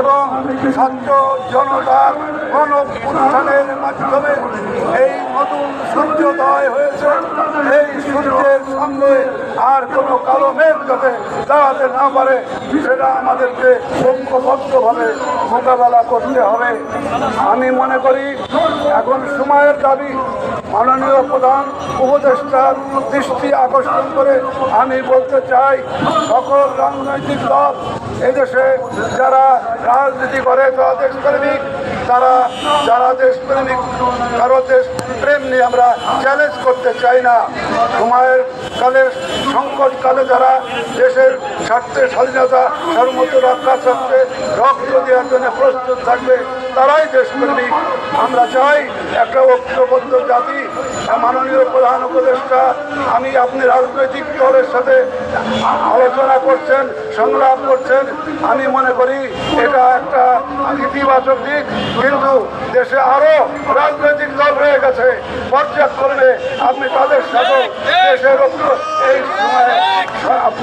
এবং ছাত্র জনতার গণ মাধ্যমে এই নতুন সূর্যোদয় হয়েছে। এই সূর্যের সঙ্গে আর কোনো কালো মেঘ যাতে দাঁড়াতে না পারে, সেটা আমাদেরকে ঐক্যবদ্ধভাবে মোকাবেলা করতে হবে। আমি মনে করি, এখন সময়ের দাবি মাননীয় প্রধান উপদেষ্টার দৃষ্টি আকর্ষণ করে আমি বলতে চাই, সকল রাজনৈতিক দল এদেশে যারা রাজনীতি করে, যারা দেশপ্রেমিক, তারা, যারা দেশপ্রেমিক, কারও দেশ প্রেম নিয়ে আমরা চ্যালেঞ্জ করতে চাই না। সময়ের কালে সংকটকালে যারা দেশের স্বার্থে স্বাধীনতা সার্বভৌমত্ব রক্ষার স্বার্থে রক্ত দেওয়ার জন্য প্রস্তুত থাকবে তারাই দেশপ্রেমিক আমরা চাই একটা ঐক্যবদ্ধ জাতি মাননীয় প্রধান উপদেষ্টা। আমি আপনি রাজনৈতিক দলের সাথে আলোচনা করছেন, সংলাপ করছেন। আমি মনে করি এটা একটা ইতিবাচক দিক, কিন্তু দেশে আরও রাজনৈতিক দল রয়ে গেছে। পর্যায়ক্রমে আপনি তাদের সাথে দেশের ঐক্য এই সময়ে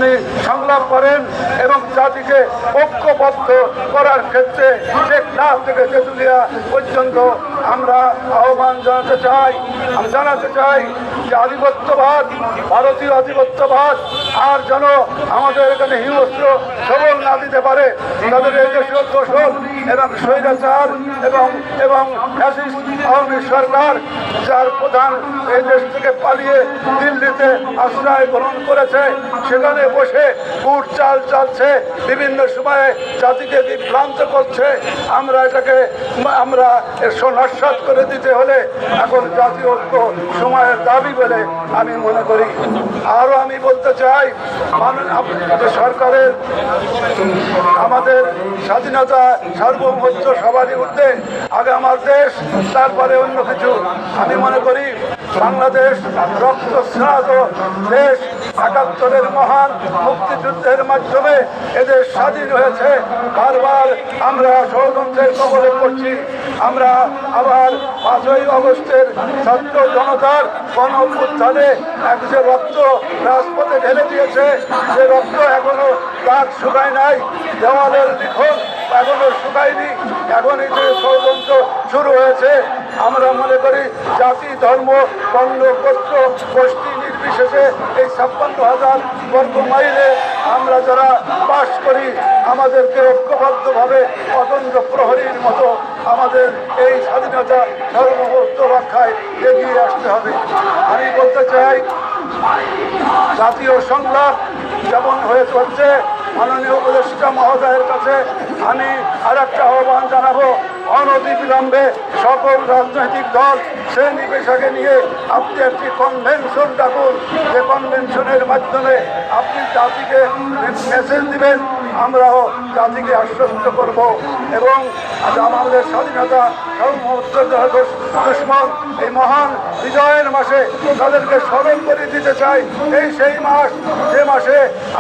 আপনি সংলাপ করেন এবং জাতিকে ঐক্যবদ্ধ করার ক্ষেত্রে টেকনাফ থেকে তেঁতুলিয়া পর্যন্ত আমরা আহ্বান জানাতে চাই। জানাতে চাই যে আধিপত্যবাদ, ভারতীয় আধিপত্যবাদ, আর যেন আমাদের এখানে হিংস্র সবল না দিতে পারে, তাদের এই দেশীয় এবং স্বৈরাচার এবং এবং আওয়ামী সরকার, যার প্রধান এই দেশ থেকে পালিয়ে দিল্লিতে আশ্রয় গ্রহণ করেছে, সেখানে বসে কুট চাল চালছে, বিভিন্ন সময়ে জাতিকে বিভ্রান্ত করছে। আমরা এটাকে, আমরা নস্বাত করে দিতে হলে এখন জাতীয় ঐক্য সময়ের দাবি বলে আমি মনে করি। আরও আমি বলতে চাই সরকারের আমাদের স্বাধীনতা, সার্বভৌমত্ব সবারই উঠতে আগে আমার দেশ তারপরে অন্য কিছু। আমি মনে করি বাংলাদেশ রক্ত স্নাত দেশ একাত্তরের মহান মুক্তিযুদ্ধের মাধ্যমে এদের স্বাধীন হয়েছে। বারবার আমরা ষড়যন্ত্রের কবলে পড়ছি। আমরা আবার পাঁচই অগস্টের ছাত্র জনতার গণ উত্থানে এক যে রক্ত রাজপথে ঢেলে দিয়েছে, সে রক্ত এখনও দাগ শুকায় নাই, দেওয়ালের লিখন এখনও শুকায়নি। এখনই যে ষড়যন্ত্র শুরু হয়েছে আমরা মনে করি জাতি, ধর্ম বর্ণ গোত্র গোষ্ঠী নির্বিশেষে এই ছাপ্পান্ন হাজার বর্গ মাইলে আমরা যারা বাস করি, আমাদেরকে ঐক্যবদ্ধভাবে অতন্ত্র প্রহরীর মতো আমাদের এই স্বাধীনতা সার্বভৌমত্ব রক্ষায় এগিয়ে আসতে হবে। আমি বলতে চাই, জাতীয় সংলাপ যেমন হয়ে চলছে মাননীয় উপদেষ্টা মহোদয়ের কাছে আমি আর একটা আহ্বান জানাব। অনতি বিলম্বে সকল দল শ্রেণি পেশাকে নিয়ে আপনি একটি কনভেনশন ডাকুন। যে কনভেনশনের মাধ্যমে আপনি জাতিকে মেসেজ দিবেন, আমরাও জাতিকে আশ্বস্ত করব। এবং আজ আমাদের স্বাধীনতা দুশ্মন, এই মহান বিজয়ের মাসে তাদেরকে স্মরণ করে দিতে চাই। এই সেই মাস, যে মাসে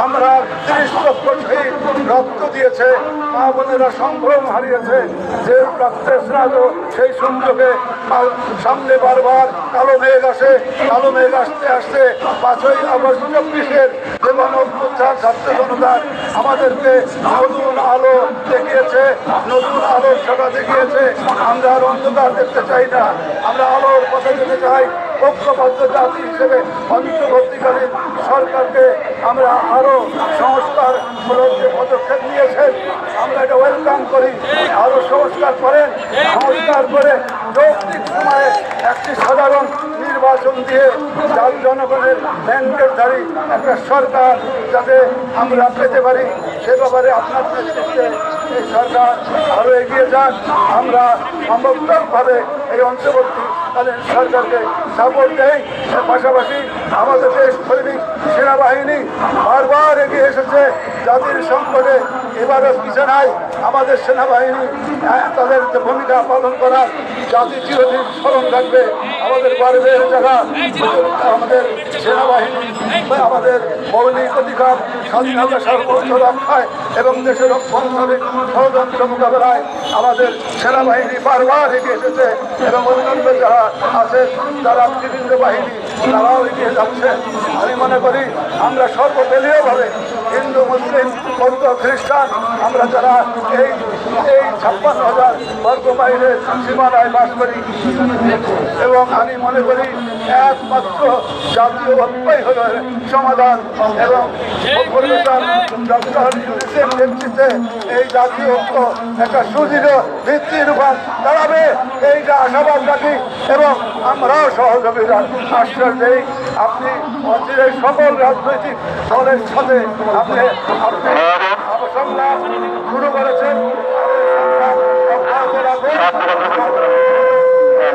আমরা তিরিশ লক্ষ শহীদ রক্ত দিয়েছে, মা বোনেরা সম্ভ্রম হারিয়েছে। যে রক্তের স্নাত সেই সূর্যকে সামনে বারবার কালো মেঘ আসে, কালো মেঘ আসতে আসতে পাঁচই আগস্ট চব্বিশের যে অভ্যুত্থান ছাত্র জনতার আমাদেরকে নতুন আলো দেখিয়েছে, নতুন আলোর সভা দেখিয়েছে। আমরা আর অন্ধকার দেখতে চাই না। আমরা আলোর পথে যেতে চাই। ঐক্যবদ্ধ জাতি হিসেবে অন্তর্বর্তীকালীন সরকারকে আমরা আরও সংস্কার মূলক যে পদক্ষেপ নিয়েছেন, আমরা এটা ওয়েলকাম করি। আরও সংস্কার করেন, সংস্কার করে যৌক্তিক সময়ে একটি সাধারণ নির্বাচন দিয়ে যার জনগণের ব্যাংকেরধারী একটা সরকার যাতে আমরা পেতে পারি, সে ব্যাপারে আপনার নেতৃত্বে এই সরকার আরও এগিয়ে যান আমরা সম্ভবতভাবে এই অন্তর্বর্তীকালীন সরকারকে সাপোর্ট দেই। পাশাপাশি আমাদের দেশ সৈনিক সেনাবাহিনী বারবার এগিয়ে এসেছে, জাতির সংকটে এবারও পিছনায় আমাদের সেনাবাহিনী তাদের ভূমিকা পালন করার জাতি চিরদিন স্মরণ রাখবে। আমাদের গর্বের জায়গা আমাদের সেনাবাহিনী, আমাদের মৌলিক অধিকার, স্বাধীনতা সর্বোচ্চ রক্ষায় এবং দেশের অভ্যন্তরে ষড়যন্ত্র মোকাবেলায় আমাদের সেনাবাহিনী বারবার এগিয়ে এসেছে এবং অন্যান্য যারা আছে তারা বিভিন্ন বাহিনী তারাও এগিয়ে যাচ্ছে। আমি মনে করি আমরা সর্বদলীয়ভাবে হিন্দু, মুসলিম, বৌদ্ধ, খ্রিস্টান, আমরা যারা এই এই ছাপ্পান্ন হাজার বর্গ মাইলের সীমানায় বাস করি, এবং আমি মনে করি একমাত্র জাতীয় ঐক্যই হল সমাধান এবং ডক্টর নেতৃত্বে এই জাতীয় ঐক্য একটা সুদৃঢ় ভিত্তির উপর দাঁড়াবে। এইটা আশাবাদ রাখি এবং আমরাও সহযোগিতার আশ্বাস দেই আপনি সকল রাজনৈতিক দলের সাথে আপনি আপনি সংগ্রাম শুরু করেছেন। সংগ্রাম অব্যাহত রাখুন।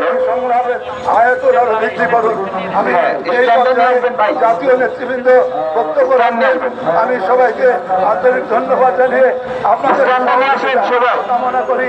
এই সংগ্রামের আয়তন আরও বৃদ্ধি করুন আমি এই জাতীয় নেতৃবৃন্দ বক্তব্য রাখবেন আমি সবাইকে আন্তরিক ধন্যবাদ জানিয়ে আপনাদের কামনা করি।